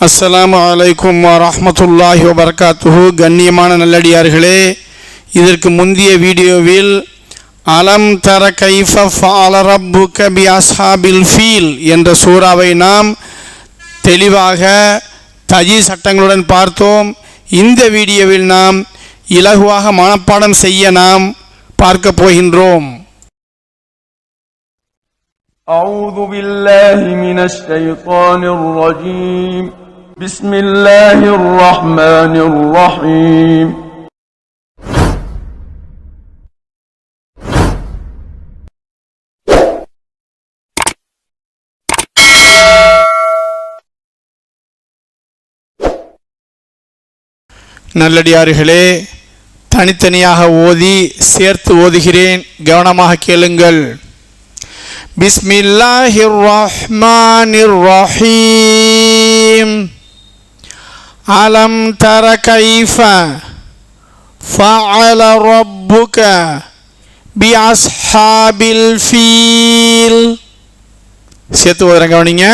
அஸ்ஸலாமு அலைக்கும் வரஹ்மத்துல்லாஹி வபரகாத்துஹு கண்ணியமான நல்லடியார்களே இதற்கு முந்தைய வீடியோவில் அலம் தர கைஃப ஃபால ரப்புக பி அஸ்ஹாபில் ஃபீல் என்ற சூறாவை நாம் தெளிவாக தஜி சட்டங்களுடன் பார்த்தோம் இந்த வீடியோவில் நாம் இலகுவாக மனப்பாடம் செய்ய நாம் பார்க்க போகின்றோம் أعوذ بالله من الشيطان الرجيم بسم الله الرحمن الرحيم நல்லடியார்களே தனித்தனியாக ஓதி சேர்த்து ஓதுகிறேன் கவனமாக கேளுங்கள் பிஸ்மில்லாஹிர் ரஹ்மானிர் ரஹீம் அலம் தர கைஃப ஃபஅல ரப்புக பி அஸ்ஹாபில் ஃபீல் சேர்த்து ஓதுறேன் கவனிங்க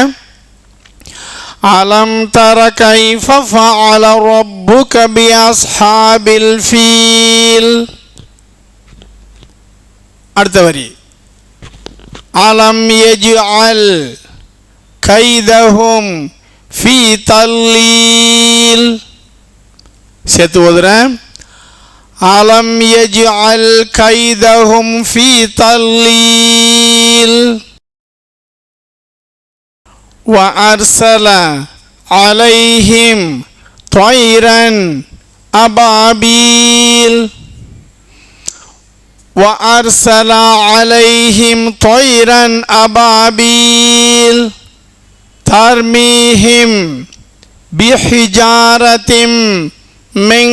ألم تر كيف فعل ربك بأصحاب الفيل அடுத்த வரி அலம் யஜ்அல் கைதஹும் ஃபீ தல்லீல் சேர்த்து ஓதுறேன் அலம் யஜ்அல் கைதஹும் ஃபீ தல்லீல் وأرسل عليهم طيرا أبابيل وأرسل عليهم طيرا أبابيل ترميهم بحجارة من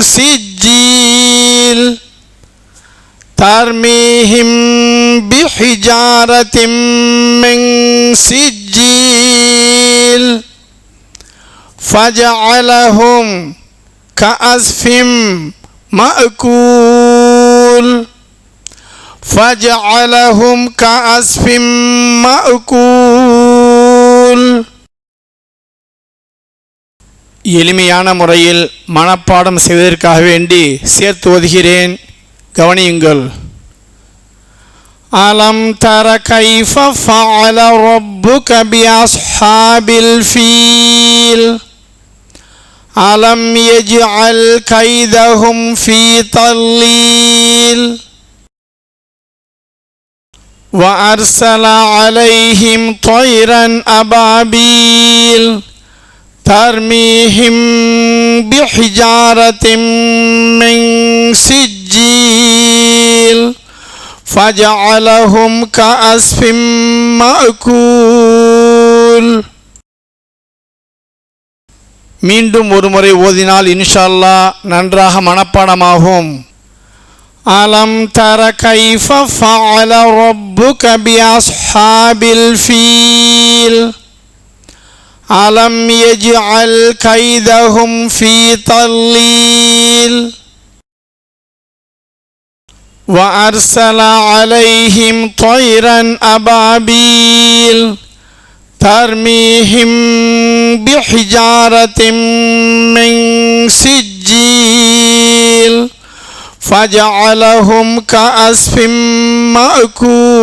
سجيل ترميهم بحجارة من سجيل فجعلهم كأسف مأكول فجعلهم كأسف مأكول எளிமையான முறையில் மனப்பாடம் செய்வதற்காக வேண்டி சேர்த்து ஓதுகிறேன் கவனியுங்கள் அலம் தர கைஃப ஃபஅல ரப்புக பி அஸ்ஹாபில் ஃபீல் அலம் யஜ்அல் கைதஹும் ஃபீ தல்லீல் وأرسل عليهم طيرا أبابيل ترميهم بحجارة من سجيل فجعلهم كأسف مأكول மீண்டும் ஒரு முறை ஓதினால் இன்ஷா அல்லாஹ் நன்றாக மனப்பாடமாகும் அலம் தர கைஃப ஃபஅல ரப்புக பி அஸ்ஹாபில் ஃபீல் ألم يجعل كيدهم في تضليل وأرسل عليهم طيرا أبابيل ترميهم بحجارة من سجيل فجعلهم كأسف مأكول